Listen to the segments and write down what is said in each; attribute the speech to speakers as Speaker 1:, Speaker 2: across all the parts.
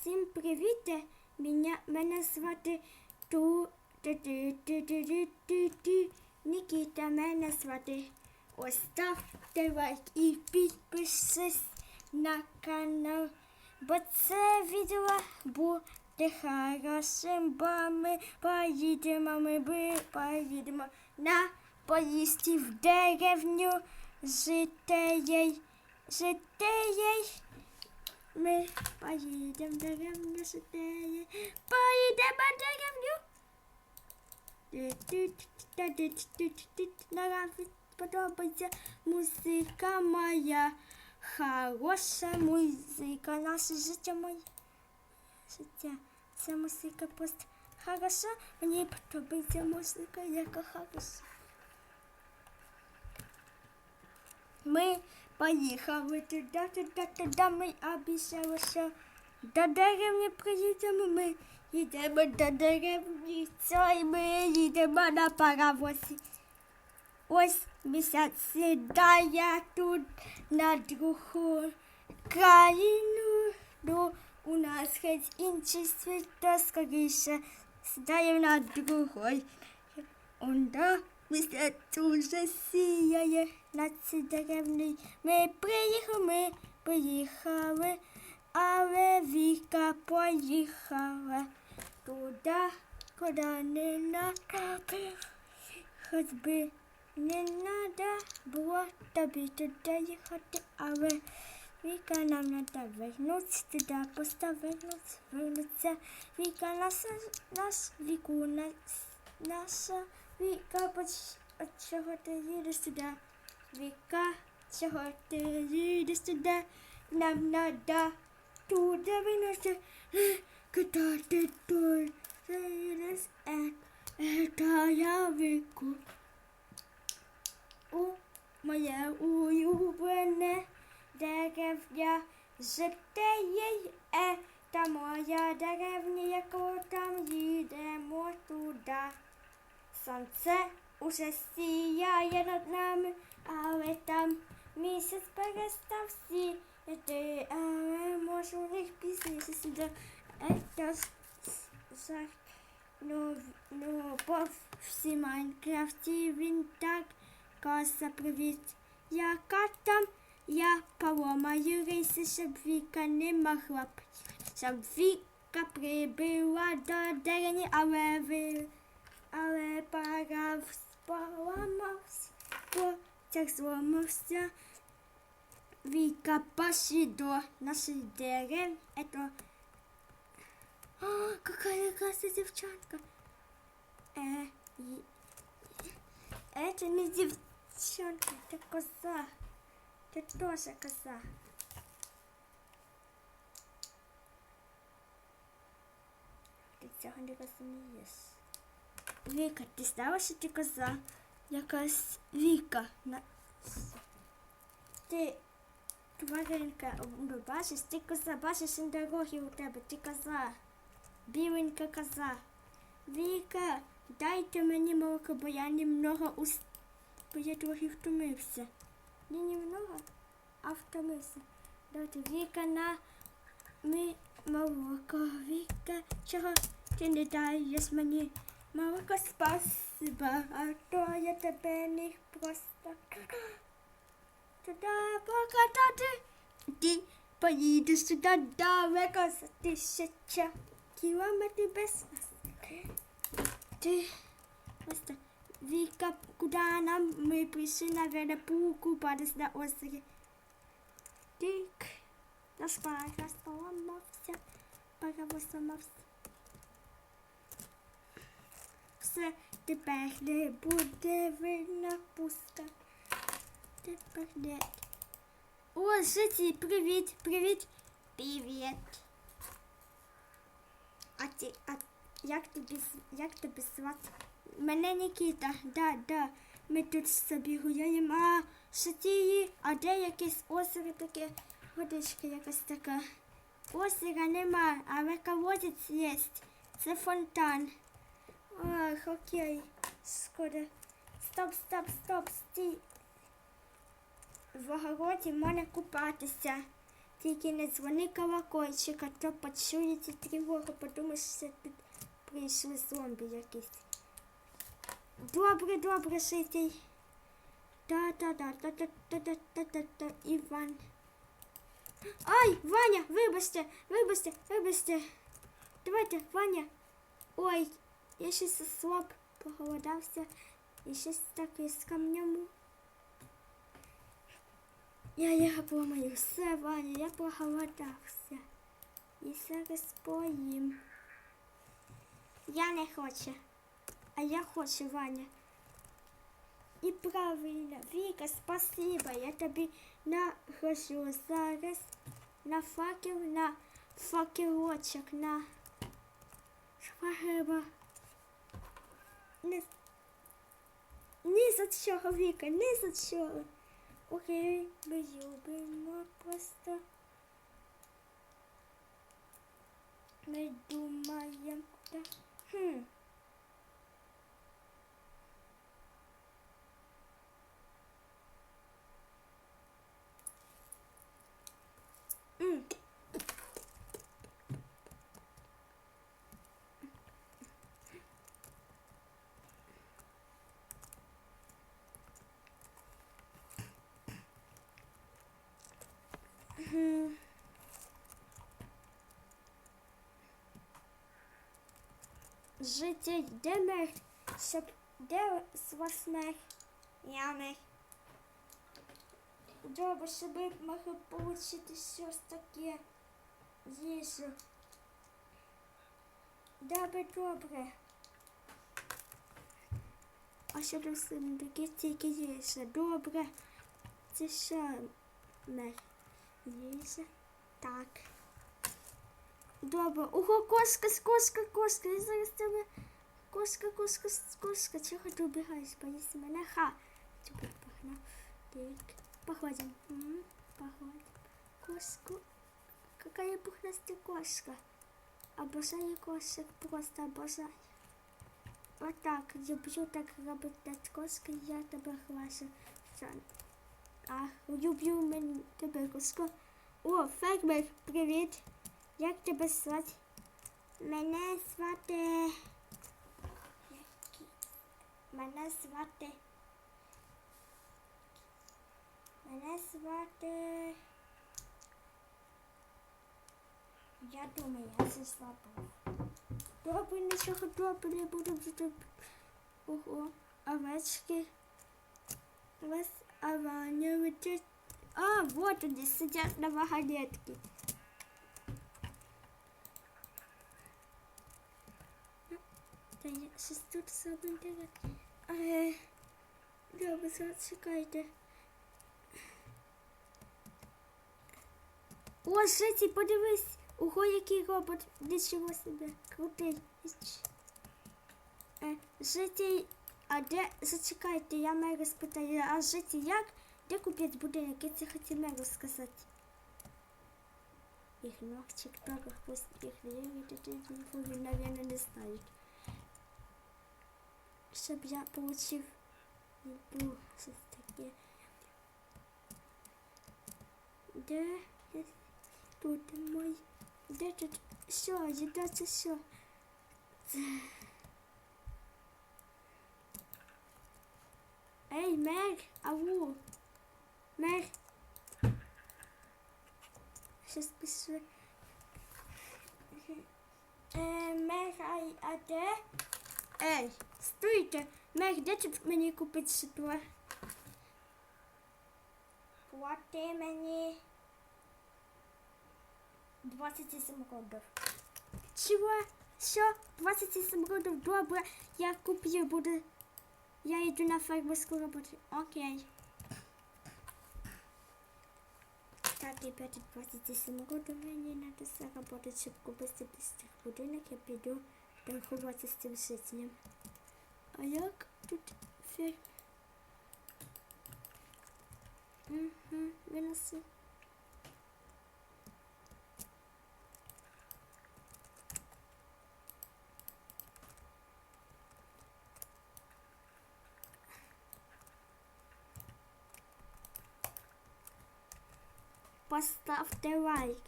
Speaker 1: Всім привіт! Мене, мене звати Ту Нікіта, мене звати. Ось ставте лайк і підпишись на канал, бо це відео буде хорошим, бо ми поїдемо, ми поїдемо на поїзді в деревню житеєй, житеєй. Ми поїдемо деревню житеєй, поїдемо деревню. Наразі подобається музика моя, хороша музика, наше життя моє життя. Це музика просто хороша, мені подобається музика, яка хороша. Ми поїхали. Туди, туди, туди, ми обіцяли, що до деревні приїдемо, ми. Їдемо до деревні, цей ми їдемо на паровозі. Ось місяць сідає тут на другу країну, ну, у нас геть інший світ, то скоріше. Сідає на другой. Онда місяць уже сіяє на цій деревні. Ми приїхали, ми приїхали, але Віка поїхала туди, куди не накапив. Хоч би не надо було тобі туди їхати, але Віка нам треба вернутися туди, просто вернутися, вернутися. Віка наша, наш Віку, нас, наша Віка, от чого ти їдеш туди? Віка, чого ти їдеш туди? Нам надо туди вернутися. Куди ти тут їдеш? Е, е, та я Віку. У моє улюблене деревня житеє, е, та моя деревня, яку там їдемо туди. Сонце уже сіяє над нами, але там місяць перестав сіяти, але можу них пізніше сюди. Ну, ну, по всі Майнкрафті він так Коса, привіт. Яка там? Я поламаю рейси, щоб Віка не могла щоб Віка прибила до деревні, але ви, але парав поламався, потяг зламався. Віка пошли до нашей деревни. Это... О, какая красивая девчонка. Э, и- это не девчонка, это коза. Это тоже коза. Ти цього не розумієш. Віка, ти знала, що ти коза? Якась Віка. Ти тваринка, ну, бачиш, ти коза, бачиш на дорогі у тебе, ти коза. Біленька коза. Віка, дайте мені молоко, бо я немного ус... бо я трохи втомився. Не немного, а втомився. Дайте Віка на ми молоко. Віка, чого ти не даєш мені молоко? Спасибо, а то я тебе не просто туди покатати. Ти поїдеш туди далеко за тисяча кілометрів без нас. Ти просто Віка, куди нам ми прийшли, наверное, покупатись на озері. Тик, наш паровоз поламався, паровоз поламався. Все, тепер не буде видно пуска. Тепер не. О, житі, привіт, привіт, привіт. А ти, а як тобі, як тобі звати? Мене Нікіта, да, да. Ми тут собі гуляємо, а шатії, а де якесь озеро таке, водичка якась така. Озера нема, але колодець є. Це фонтан. Ах, окей, шкода. Стоп, стоп, стоп, стій. В огороді можна купатися. Тільки не дзвони колокольчик, а то почуєте тривогу, подумаєш, що тут прийшли зомбі якісь. Добре, добре, житель. Та-та-та-та-та-та-та-та-та, Іван. Ай, Ваня, вибачте, вибачте, вибачте. Давайте, Ваня. Ой, я щось ослаб, поголодався. І щось таке скам'яному. Я я помою, все, Ваня, я проголодався. І зараз поїм. Я не хочу. А я хочу, Ваня. І правильно, Віка, спасибо. Я тобі награжу зараз на факел, на факелочок, на спасибо. Не, ні за чого, Віка, ні за чого. Окей, ми любимо просто. Ми думаємо. Да. Хм. М. житель демер, щоб де свасних ями. Добре, щоб ми могли отримати щось таке їжу. Добре, добре. А ще рослини такі тільки їжа. Добре. Це ще не їжа. Так. Добре. Ого, кошка, кошка, кошка. Я зараз тебе. Кошка, кошка, кошка. Чого ти убігаєш? Боїшся мене? Ха. Тебе погнав. Так. Походим. М, Походим. Кошку. Какая пухнастая кошка. Обожаю кошек, просто обожаю. Вот так, люблю так работать с кошкой, я тебе глашу. А, люблю мен тебе кошку. О, фермер, привіт. Як тебе звати? Мене звати... Мене звати... Мене звати... Я думаю, я це слабо. Добре, нічого добре буду вже. Ого, овечки. Вас аванюють. А, вот они сидят на вагонетке. Я щось тут зробити. Е, Добре, зараз чекайте. О, Жеці, подивись! Ого, який робот. Нічого себе. Крутий. Е, Жеці, а де, зачекайте, я маю спитаю, а Жеці як? Де купити будинок? Я це хотів меру сказати. Ігнорчик, так, хтось їх не видите, він, наверное, не знають. Щоб я получив їду, щось таке. Де тут мой? Де тут? Що, їда це? Це... Ей, мер, ау, мер. Щас пишу. Е, мер, а, а де? Ей, стойте, мер, де тут мені купити світло? Плати мені 27 років. Чого? Що? 27 років? Добре, я куплю, буду... Я йду на фермерську роботу. Окей. Так, ребята, 27 років мені надо заработати, щоб купити з тих будинок. Я піду торгувати з цим жителем. А як тут ферм? Угу, виносу. поставте лайк.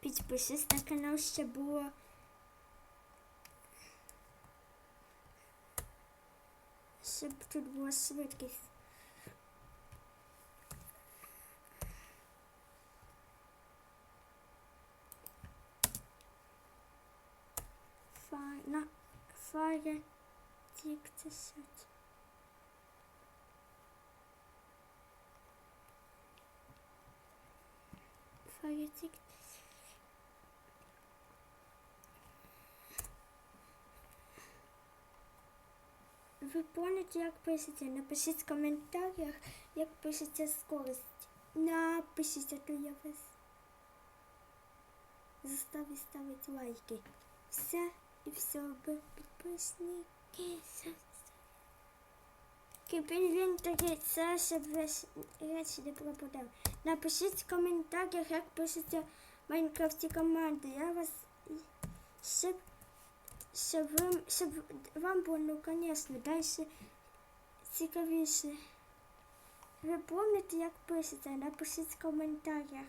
Speaker 1: Підпишись на канал, щоб було. Burası bütün burası merkez. Fine, fine, dikte set. Fire, dikte Ви помните, як пишеться? Напишіть в коментарях, як пишеться скорость. Напишіть, то я вас заставлю ставити лайки. Все і все, підписники. Кипін такий, це щоб речі не пропадав. Напишіть в коментарях, як пишеться Майнкрафті команди. Я вас щоб, щоб, вам, щоб вам було, звісно, далі цікавіше. Ви пам'ятаєте, як пишеться? Напишіть в коментарях.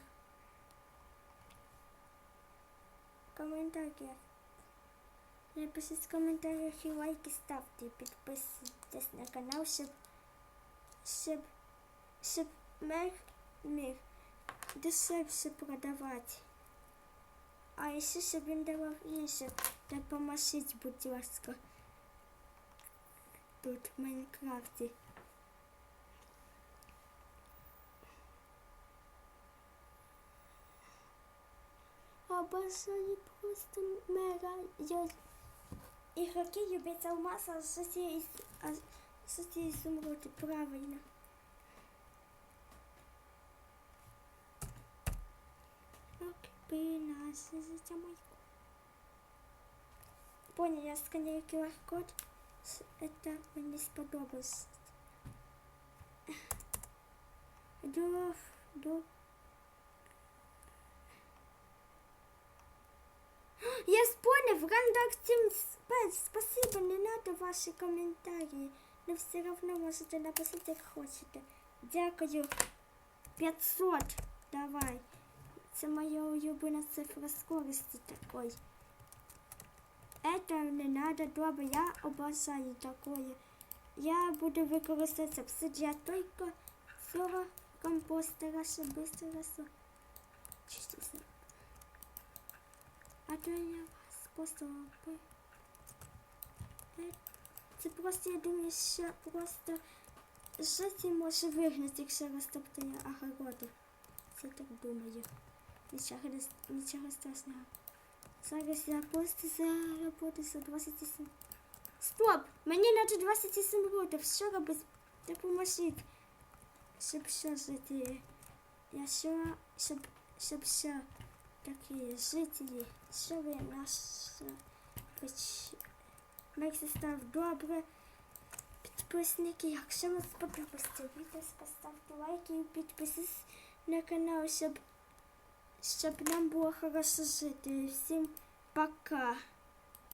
Speaker 1: В коментарях. Напишіть в коментарях і лайки ставте, підписуйтесь на канал, щоб, щоб, щоб мер міг дешевше продавати. А щоб він давав інше, допоможіть, будь ласка, тут в Майнкрафті. Обожаю просто мера. Я... Ігроки люблять алмаз, а сусі а сусі сумрути, правильно. Окей, наше життя майку. Понял, я сканую QR-код. Это мне сподобалось. До, до. Я понял, Рандак Тим спасибо, не надо ваши комментарии. Но все равно можете написать, як хочете. Дякую. 500. Давай. Це моя улюблена цифра скорості такой. Это не надо добре, я обожаю такое. Я буду використовувати обсидіа тільки цього компостера, щоб быстро росло. Чиститься. А то я вас просто лапи. Це просто, я думаю, що просто життя може вигнати, якщо розтоптає огороду. Це так думаю. Нічого, нічого страшного. Зараз я просто заработаю за 27. Стоп! Мені надо 27 років. Що робити? Допоможіть. Щоб що жити. Я що, щоб, щоб що такі жителі. Що ви наша Мексі став добре. Підписники, якщо вам сподобалось це відео, поставте лайки і підписуйтесь на канал, щоб щоб нам було хорошо жити. Всім пока.